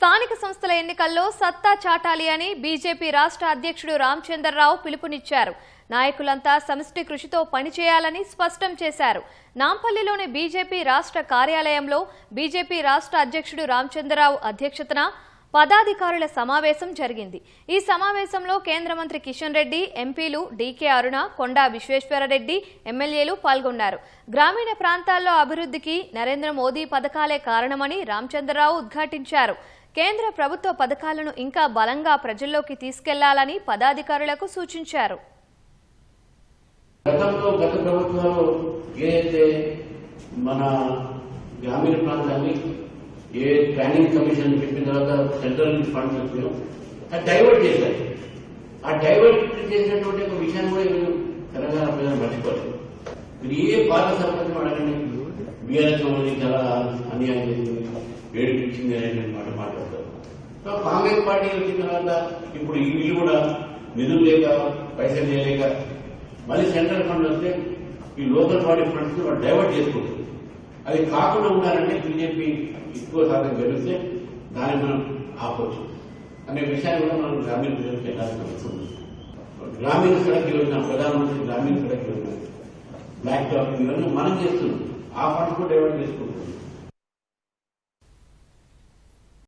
స్థానిక సంస్థల ఎన్నికల్లో సత్తా చాటాలి అని బీజేపీ రాష్ట్ర అధ్యక్షుడు రామచంద్రరావు పిలుపునిచ్చారు. నాయకులంతా సమిష్టి కృషితో పనిచేయాలని స్పష్టం చేశారు. నాంపల్లిలోని బీజేపీ రాష్ట్ర కార్యాలయంలో బీజేపీ రాష్ట్ర అధ్యక్షుడు రామచంద్రరావు అధ్యక్షతన పదాధికారుల సమావేశం జరిగింది. ఈ సమావేశంలో కేంద్ర మంత్రి కిషన్ రెడ్డి ఎంపీలు డీకే అరుణ కొండా విశ్వేశ్వరరెడ్డి ఎమ్మెల్యేలు పాల్గొన్నారు. గ్రామీణ ప్రాంతాల్లో అభివృద్ధికి నరేంద్ర మోదీ పథకాలే కారణమని రామచంద్రరావు ఉద్ఘాటించారు. కేంద్ర ప్రభుత్వ పథకాలను ఇంకా బలంగా ప్రజల్లోకి తీసుకెళ్ళాలని పదాధికారులకు సూచించారు. గతంలో గత ప్రభుత్వాలు ఏదైతే మన గ్రామీణ ప్రాంతాన్ని ఏ ప్లానింగ్ కమిషన్ చెప్పిన తర్వాత సెంట్రల్ ఫండ్స్ వచ్చాయో అది డైవర్ట్ చేశారు. ఆ డైవర్ట్ చేసినటువంటి ఒక విషయాన్ని కూడా తెలంగాణ ప్రజలు మర్చిపోలేదు మీరు ఏ పాత సర్పంచ్ అడగండి. బీఆర్ఎస్ మమ్మల్ని చాలా అన్యాయం ఏడిపించింది అనేటువంటి మాట మాట్లాడతారు. కాంగ్రెస్ పార్టీ వచ్చిన తర్వాత ఇప్పుడు ఇల్లు వీళ్ళు కూడా నిధులు లేక పైసలు చేయలేక మళ్ళీ సెంట్రల్ ఫండ్ వస్తే ఈ లోకల్ బాడీ ఫండ్స్ వాళ్ళు డైవర్ట్ చేసుకుంటారు. అది కాకుండా ఉండాలంటే బీజేపీ ఎక్కువ శాతం గెలిస్తే దాన్ని మనం ఆపొచ్చు. అనే విషయాన్ని కూడా మనం గ్రామీణ ప్రజలకు వెళ్ళాల్సిన అవసరం ఉంది. గ్రామీణ సడక్ యోజన ప్రధానమంత్రి గ్రామీణ సడక్ యోజన బ్లాక్ టాప్ ఇవన్నీ మనం చేస్తున్నాం. ఆ ఫండ్స్ కూడా డైవర్ట్